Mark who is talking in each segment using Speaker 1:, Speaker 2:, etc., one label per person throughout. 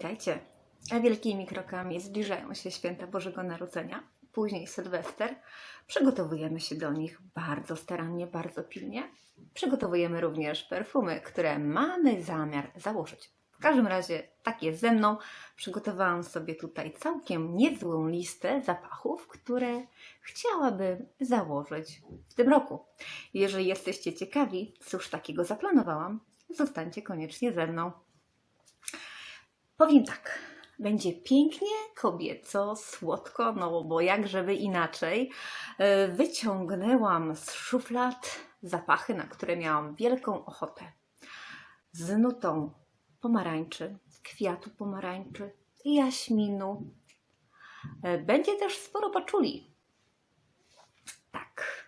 Speaker 1: Witajcie. A wielkimi krokami zbliżają się święta Bożego Narodzenia, później Sylwester. Przygotowujemy się do nich bardzo starannie, bardzo pilnie. Przygotowujemy również perfumy, które mamy zamiar założyć. W każdym razie, tak jest ze mną. Przygotowałam sobie tutaj całkiem niezłą listę zapachów, które chciałabym założyć w tym roku. Jeżeli jesteście ciekawi, cóż takiego zaplanowałam, zostańcie koniecznie ze mną. Powiem tak, będzie pięknie, kobieco, słodko, no bo jak żeby inaczej. E, Wyciągnęłam z szuflad zapachy, na które miałam wielką ochotę. Z nutą pomarańczy, kwiatu pomarańczy, jaśminu. E, Będzie też sporo paczuli. Tak.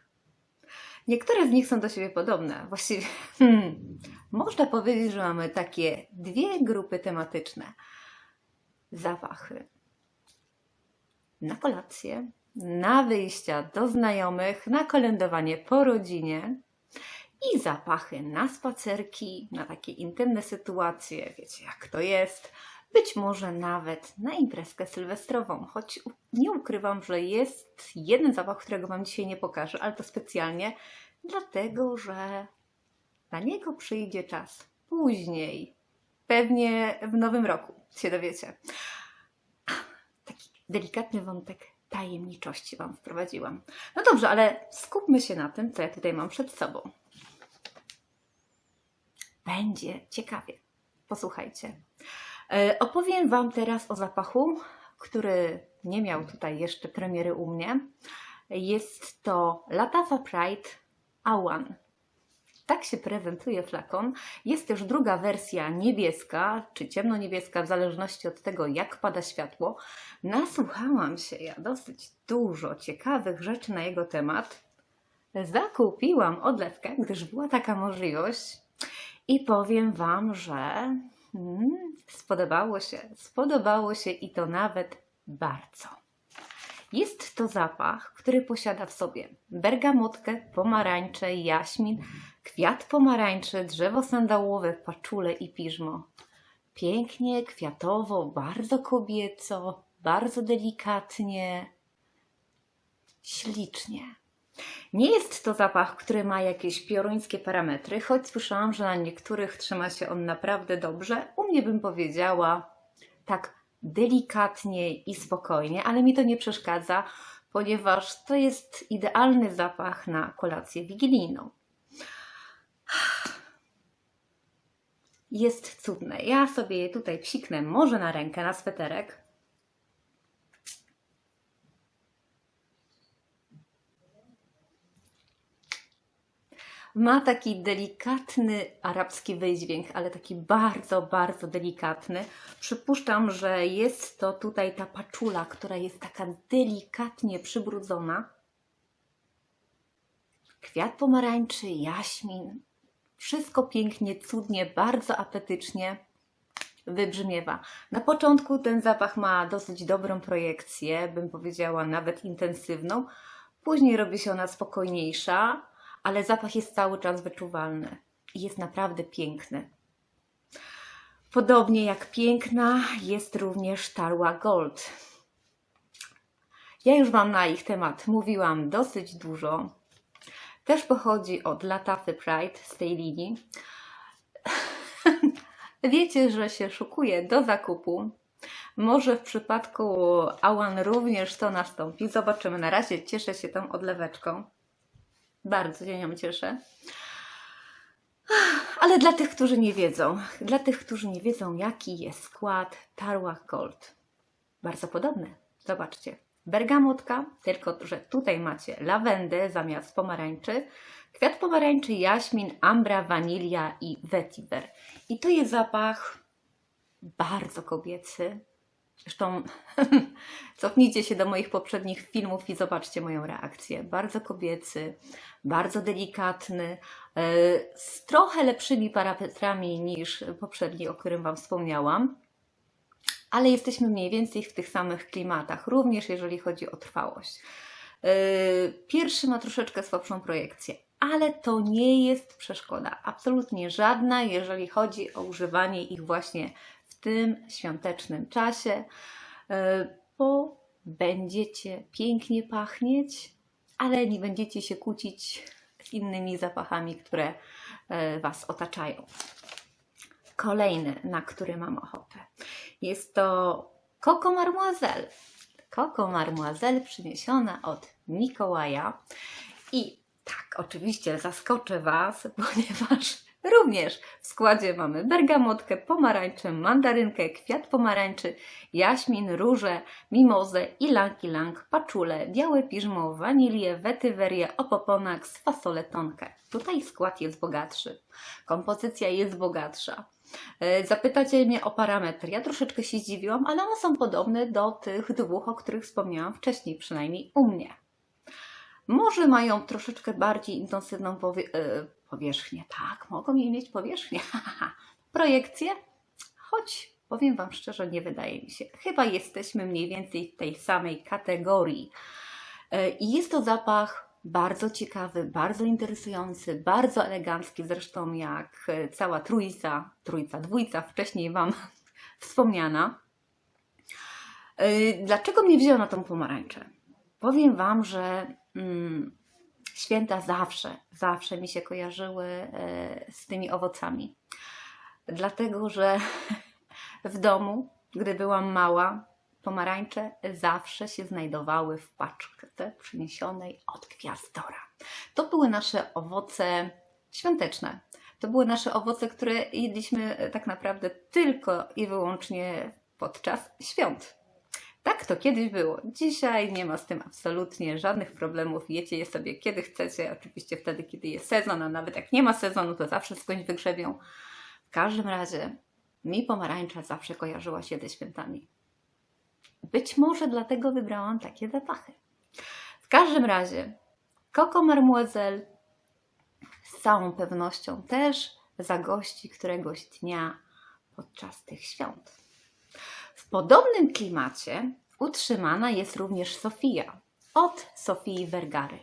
Speaker 1: Niektóre z nich są do siebie podobne. Właściwie hmm, można powiedzieć, że mamy takie dwie grupy tematyczne. Zapachy na kolację, na wyjścia do znajomych, na kolędowanie po rodzinie i zapachy na spacerki, na takie intymne sytuacje, wiecie jak to jest. Być może nawet na imprezkę sylwestrową, choć nie ukrywam, że jest jeden zapach, którego Wam dzisiaj nie pokażę, ale to specjalnie dlatego, że na niego przyjdzie czas później. Pewnie w nowym roku się dowiecie. Taki delikatny wątek tajemniczości Wam wprowadziłam. No dobrze, ale skupmy się na tym, co ja tutaj mam przed sobą. Będzie ciekawie. Posłuchajcie. E, Opowiem Wam teraz o zapachu, który nie miał tutaj jeszcze premiery u mnie. Jest to Latafa Pride A1. Tak się prezentuje flakon. Jest też druga wersja niebieska, czy ciemnoniebieska, w zależności od tego, jak pada światło. Nasłuchałam się ja dosyć dużo ciekawych rzeczy na jego temat. Zakupiłam odlewkę, gdyż była taka możliwość. I powiem Wam, że mm, spodobało się. Spodobało się i to nawet bardzo. Jest to zapach, który posiada w sobie bergamotkę, pomarańcze, jaśmin, kwiat pomarańczy, drzewo sandałowe, paczule i piżmo. Pięknie, kwiatowo, bardzo kobieco, bardzo delikatnie, ślicznie. Nie jest to zapach, który ma jakieś pioruńskie parametry, choć słyszałam, że na niektórych trzyma się on naprawdę dobrze. U mnie bym powiedziała tak delikatnie i spokojnie, ale mi to nie przeszkadza, ponieważ to jest idealny zapach na kolację wigilijną. Jest cudne. Ja sobie je tutaj psiknę może na rękę, na sweterek. Ma taki delikatny arabski wydźwięk, ale taki bardzo, bardzo delikatny. Przypuszczam, że jest to tutaj ta paczula, która jest taka delikatnie przybrudzona. Kwiat pomarańczy, jaśmin. Wszystko pięknie, cudnie, bardzo apetycznie wybrzmiewa. Na początku ten zapach ma dosyć dobrą projekcję, bym powiedziała nawet intensywną. Później robi się ona spokojniejsza, ale zapach jest cały czas wyczuwalny i jest naprawdę piękny. Podobnie jak piękna jest również Tarła Gold. Ja już Wam na ich temat mówiłam dosyć dużo. Też pochodzi od Latafy Pride z tej linii. Wiecie, że się szukuje do zakupu. Może w przypadku Awan również to nastąpi. Zobaczymy. Na razie cieszę się tą odleweczką. Bardzo się nią cieszę. Ale dla tych, którzy nie wiedzą, dla tych, którzy nie wiedzą, jaki jest skład Tarłach Gold. Bardzo podobny. Zobaczcie. Bergamotka, tylko że tutaj macie lawendę zamiast pomarańczy, kwiat pomarańczy, jaśmin, ambra, wanilia i vetiver. I to jest zapach bardzo kobiecy. Zresztą cofnijcie się do moich poprzednich filmów i zobaczcie moją reakcję. Bardzo kobiecy, bardzo delikatny, e, z trochę lepszymi parametrami niż poprzedni, o którym Wam wspomniałam. Ale jesteśmy mniej więcej w tych samych klimatach, również jeżeli chodzi o trwałość. E, Pierwszy ma troszeczkę słabszą projekcję, ale to nie jest przeszkoda, absolutnie żadna, jeżeli chodzi o używanie ich właśnie tym świątecznym czasie, e, bo będziecie pięknie pachnieć, ale nie będziecie się kłócić z innymi zapachami, które e, Was otaczają. Kolejny, na który mam ochotę, jest to Coco Marmoiselle. Coco Marmoiselle przyniesiona od Mikołaja. I tak, oczywiście zaskoczę Was, ponieważ również w składzie mamy bergamotkę, pomarańczę, mandarynkę, kwiat pomarańczy, jaśmin, róże, mimozę, ilang ilang, paczulę, białe piżmo, wanilię, wetywerię, opoponax, fasolę tonkę. Tutaj skład jest bogatszy, kompozycja jest bogatsza. E, Zapytacie mnie o parametry. Ja troszeczkę się zdziwiłam, ale one są podobne do tych dwóch, o których wspomniałam wcześniej, przynajmniej u mnie. Może mają troszeczkę bardziej intensywną e, powierzchnię. Tak, mogą mieć powierzchnię. Projekcję? Choć powiem Wam szczerze, nie wydaje mi się. Chyba jesteśmy mniej więcej w tej samej kategorii. E, I jest to zapach bardzo ciekawy, bardzo interesujący, bardzo elegancki, zresztą jak e, cała trójca, trójca, dwójca wcześniej Wam wspomniana. E, Dlaczego mnie wzięło na tą pomarańczę? Powiem Wam, że mm, święta zawsze, zawsze mi się kojarzyły e, z tymi owocami. Dlatego, że w domu, gdy byłam mała, pomarańcze zawsze się znajdowały w paczce przyniesionej od gwiazdora. To były nasze owoce świąteczne. To były nasze owoce, które jedliśmy tak naprawdę tylko i wyłącznie podczas świąt. Tak to kiedyś było. Dzisiaj nie ma z tym absolutnie żadnych problemów. Jecie je sobie kiedy chcecie, oczywiście wtedy, kiedy jest sezon, a nawet jak nie ma sezonu, to zawsze skądś wygrzebią. W każdym razie mi pomarańcza zawsze kojarzyła się ze świętami. Być może dlatego wybrałam takie zapachy. W każdym razie Coco Marmoiselle z całą pewnością też zagości któregoś dnia podczas tych świąt. Podobnym klimacie utrzymana jest również Sofia od Sofii Vergary.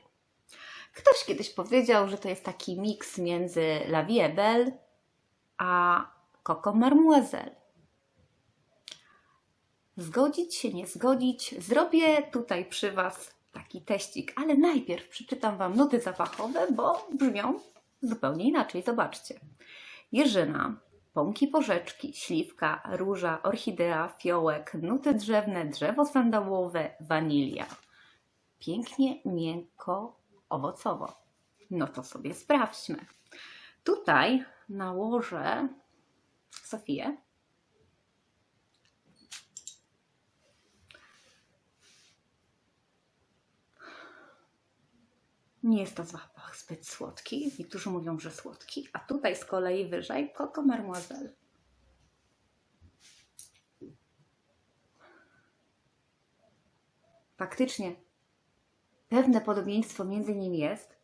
Speaker 1: Ktoś kiedyś powiedział, że to jest taki miks między La Vie Belle a Coco Marmoiselle. Zgodzić się, nie zgodzić. Zrobię tutaj przy Was taki teścik, ale najpierw przeczytam Wam nuty zapachowe, bo brzmią zupełnie inaczej. Zobaczcie. Jeżyna, pąki porzeczki, śliwka, róża, orchidea, fiołek, nuty drzewne, drzewo sandałowe, wanilia. Pięknie, miękko, owocowo. No to sobie sprawdźmy. Tutaj nałożę Sofię. Nie jest to zapach zbyt słodki. Niektórzy mówią, że słodki, a tutaj z kolei wyżej Coco Marmoiselle. Faktycznie pewne podobieństwo między nimi jest,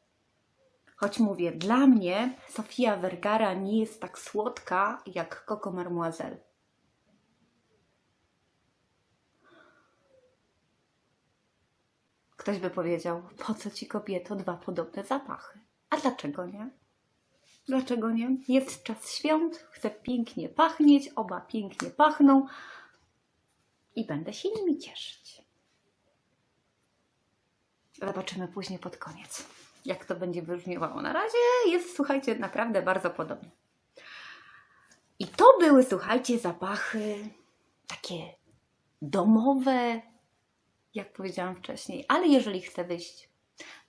Speaker 1: choć mówię, dla mnie Sofia Vergara nie jest tak słodka jak Coco Marmoiselle. Ktoś by powiedział, po co ci kobieto dwa podobne zapachy? A dlaczego nie? Dlaczego nie? Jest czas świąt, chcę pięknie pachnieć, oba pięknie pachną i będę się nimi cieszyć. Zobaczymy później pod koniec, jak to będzie brzmiewało. Na razie jest, słuchajcie, naprawdę bardzo podobnie. I to były, słuchajcie, zapachy takie domowe, jak powiedziałam wcześniej, ale jeżeli chcę wyjść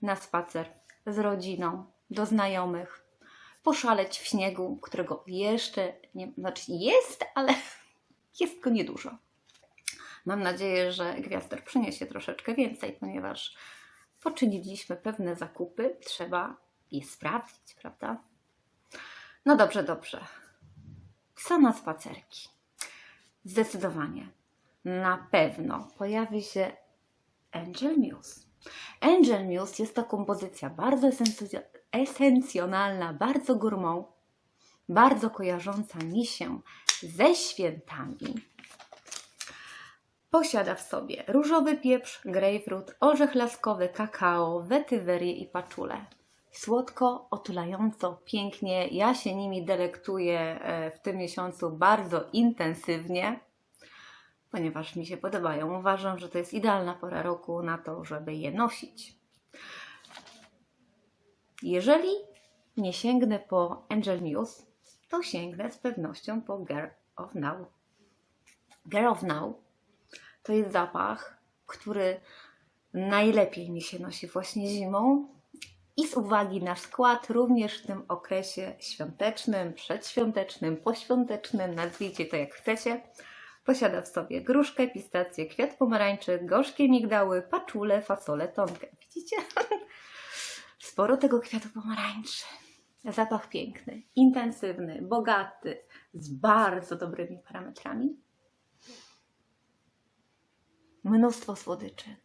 Speaker 1: na spacer z rodziną, do znajomych, poszaleć w śniegu, którego jeszcze nie, znaczy jest, ale jest go niedużo. Mam nadzieję, że Gwiazdor przyniesie troszeczkę więcej, ponieważ poczyniliśmy pewne zakupy, trzeba je sprawdzić, prawda? No dobrze, dobrze. Co na spacerki? Zdecydowanie. Na pewno pojawi się Angel Muse. Angel Muse jest to kompozycja bardzo esencjonalna, bardzo gourmand, bardzo kojarząca mi się ze świętami. Posiada w sobie różowy pieprz, grejpfrut, orzech laskowy, kakao, wetywerię i paczulę. Słodko, otulająco, pięknie. Ja się nimi delektuję e, w tym miesiącu bardzo intensywnie, ponieważ mi się podobają. Uważam, że to jest idealna pora roku na to, żeby je nosić. Jeżeli nie sięgnę po Angel News, to sięgnę z pewnością po Girl of Now. Girl of Now to jest zapach, który najlepiej mi się nosi właśnie zimą i z uwagi na skład również w tym okresie świątecznym, przedświątecznym, poświątecznym, nazwijcie to jak chcecie. Posiada w sobie gruszkę, pistację, kwiat pomarańczy, gorzkie migdały, paczulę, fasolę, tonkę. Widzicie? Sporo tego kwiatu pomarańczy. Zapach piękny, intensywny, bogaty, z bardzo dobrymi parametrami. Mnóstwo słodyczy.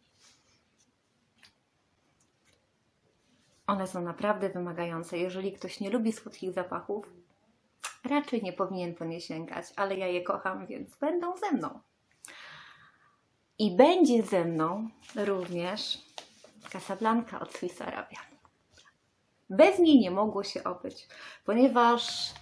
Speaker 1: One są naprawdę wymagające. Jeżeli ktoś nie lubi słodkich zapachów, raczej nie powinien po nie sięgać, ale ja je kocham, więc będą ze mną. I będzie ze mną również Casablanca od Swiss Arabia. Bez niej nie mogło się obyć, ponieważ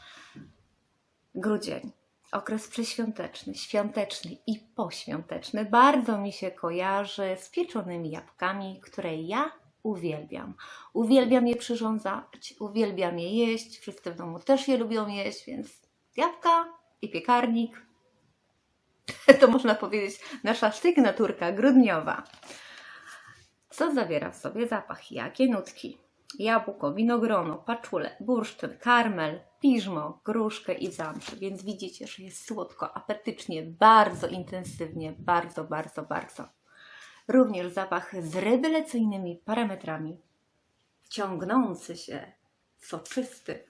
Speaker 1: grudzień, okres przeświąteczny, świąteczny i poświąteczny bardzo mi się kojarzy z pieczonymi jabłkami, które ja uwielbiam. Uwielbiam je przyrządzać, uwielbiam je jeść, wszyscy w domu też je lubią jeść, więc jabłka i piekarnik to można powiedzieć nasza sygnaturka grudniowa. Co zawiera w sobie zapach? Jakie nutki? Jabłko, winogrono, paczule, bursztyn, karmel, piżmo, gruszkę i zamszy. Więc widzicie, że jest słodko, apetycznie, bardzo intensywnie, bardzo, bardzo, bardzo. Również zapach z rewelacyjnymi parametrami, ciągnący się, soczysty,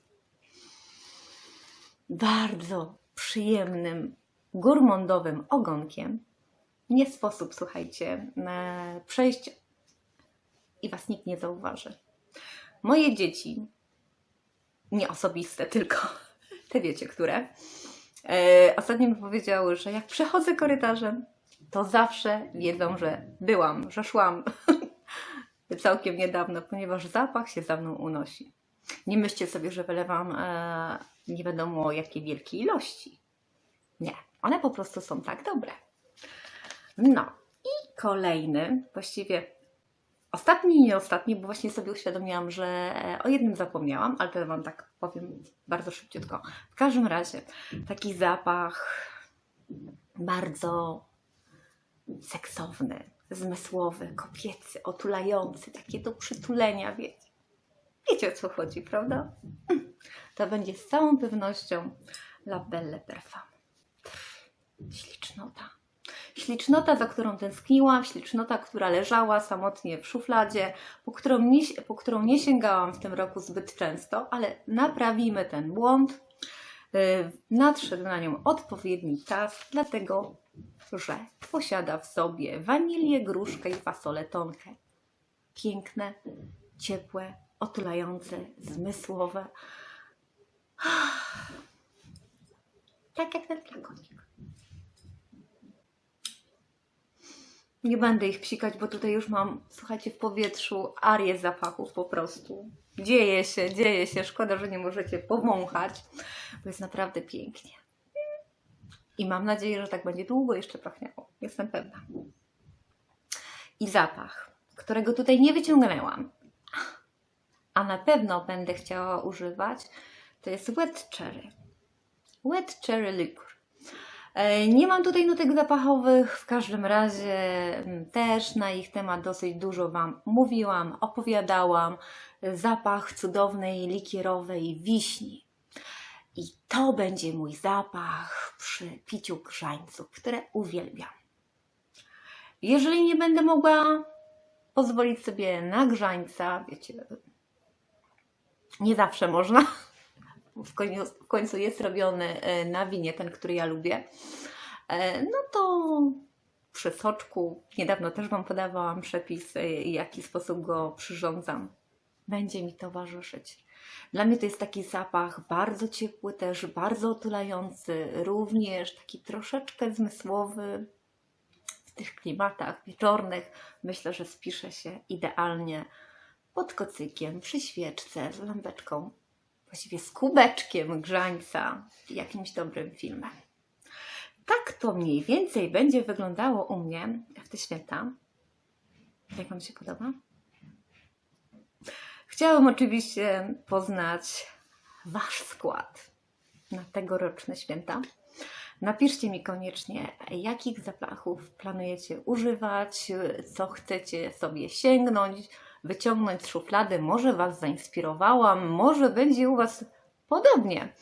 Speaker 1: bardzo przyjemnym, gurmondowym ogonkiem. Nie sposób, słuchajcie, e, przejść i Was nikt nie zauważy. Moje dzieci, nie osobiste, tylko te wiecie, które, e, ostatnio mi powiedziały, że jak przechodzę korytarzem, to zawsze wiedzą, że byłam, że szłam całkiem niedawno, ponieważ zapach się za mną unosi. Nie myślcie sobie, że wylewam e, nie wiadomo jakie wielkie ilości. Nie, one po prostu są tak dobre. No i kolejny, właściwie ostatni i nie ostatni, bo właśnie sobie uświadomiłam, że e, o jednym zapomniałam, ale to Wam tak powiem bardzo szybciutko. W każdym razie taki zapach bardzo seksowny, zmysłowy, kobiecy, otulający, takie do przytulenia, wiecie. Wiecie o co chodzi, prawda? To będzie z całą pewnością La Belle Parfum. Ślicznota. Ślicznota, za którą tęskniłam, ślicznota, która leżała samotnie w szufladzie, po którą, nie, po którą nie sięgałam w tym roku zbyt często, ale naprawimy ten błąd. Yy, Nadszedł na nią odpowiedni czas, dlatego że posiada w sobie wanilię, gruszkę i fasolę tonkę. Piękne, ciepłe, otulające, zmysłowe. Tak jak ten flakonik. Nie będę ich psikać, bo tutaj już mam, słuchajcie, w powietrzu arię zapachów po prostu. Dzieje się, dzieje się. Szkoda, że nie możecie powąchać, bo jest naprawdę pięknie. I mam nadzieję, że tak będzie długo jeszcze pachniało. Jestem pewna. I zapach, którego tutaj nie wyciągnęłam, a na pewno będę chciała używać, to jest wet cherry. Wet cherry liquor. E, Nie mam tutaj nutek zapachowych, w każdym razie mm, też na ich temat dosyć dużo Wam mówiłam, opowiadałam. Zapach cudownej likierowej wiśni. I to będzie mój zapach przy piciu grzańców, które uwielbiam. Jeżeli nie będę mogła pozwolić sobie na grzańca, wiecie, nie zawsze można. W końcu, w końcu jest robiony e, na winie, ten, który ja lubię. E, No to przy soczku, niedawno też Wam podawałam przepis, e, w jaki sposób go przyrządzam. Będzie mi towarzyszyć. Dla mnie to jest taki zapach bardzo ciepły, też bardzo otulający, również taki troszeczkę zmysłowy. W tych klimatach wieczornych myślę, że spisze się idealnie pod kocykiem, przy świeczce, z lampeczką, właściwie z kubeczkiem grzańca jakimś dobrym filmem. Tak to mniej więcej będzie wyglądało u mnie w te święta. Jak Wam się podoba? Chciałam oczywiście poznać Wasz skład na tegoroczne święta. Napiszcie mi koniecznie, jakich zapachów planujecie używać, co chcecie sobie sięgnąć, wyciągnąć z szuflady. Może Was zainspirowałam, może będzie u Was podobnie,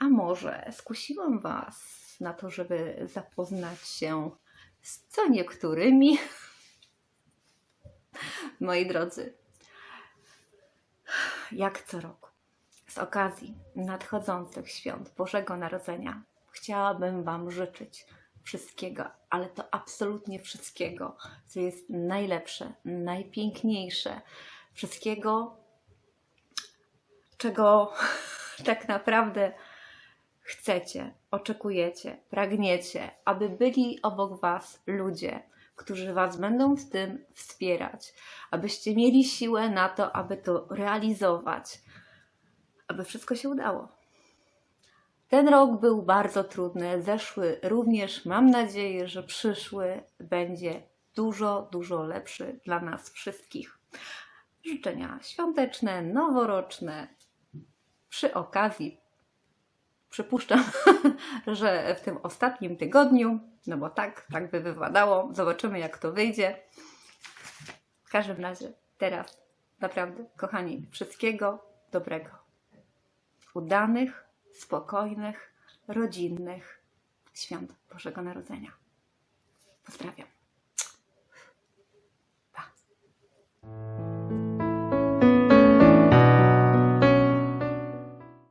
Speaker 1: a może skusiłam Was na to, żeby zapoznać się z co niektórymi. Moi drodzy, jak co roku, z okazji nadchodzących świąt Bożego Narodzenia, chciałabym Wam życzyć wszystkiego, ale to absolutnie wszystkiego, co jest najlepsze, najpiękniejsze, wszystkiego, czego tak naprawdę chcecie, oczekujecie, pragniecie, aby byli obok Was ludzie, którzy Was będą w tym wspierać, abyście mieli siłę na to, aby to realizować, aby wszystko się udało. Ten rok był bardzo trudny, zeszły również. Mam nadzieję, że przyszły będzie dużo, dużo lepszy dla nas wszystkich. Życzenia świąteczne, noworoczne. Przy okazji przypuszczam, że w tym ostatnim tygodniu, no bo tak, tak by wypadało, zobaczymy jak to wyjdzie. W każdym razie teraz naprawdę, kochani, wszystkiego dobrego. Udanych, spokojnych, rodzinnych świąt Bożego Narodzenia. Pozdrawiam. Pa.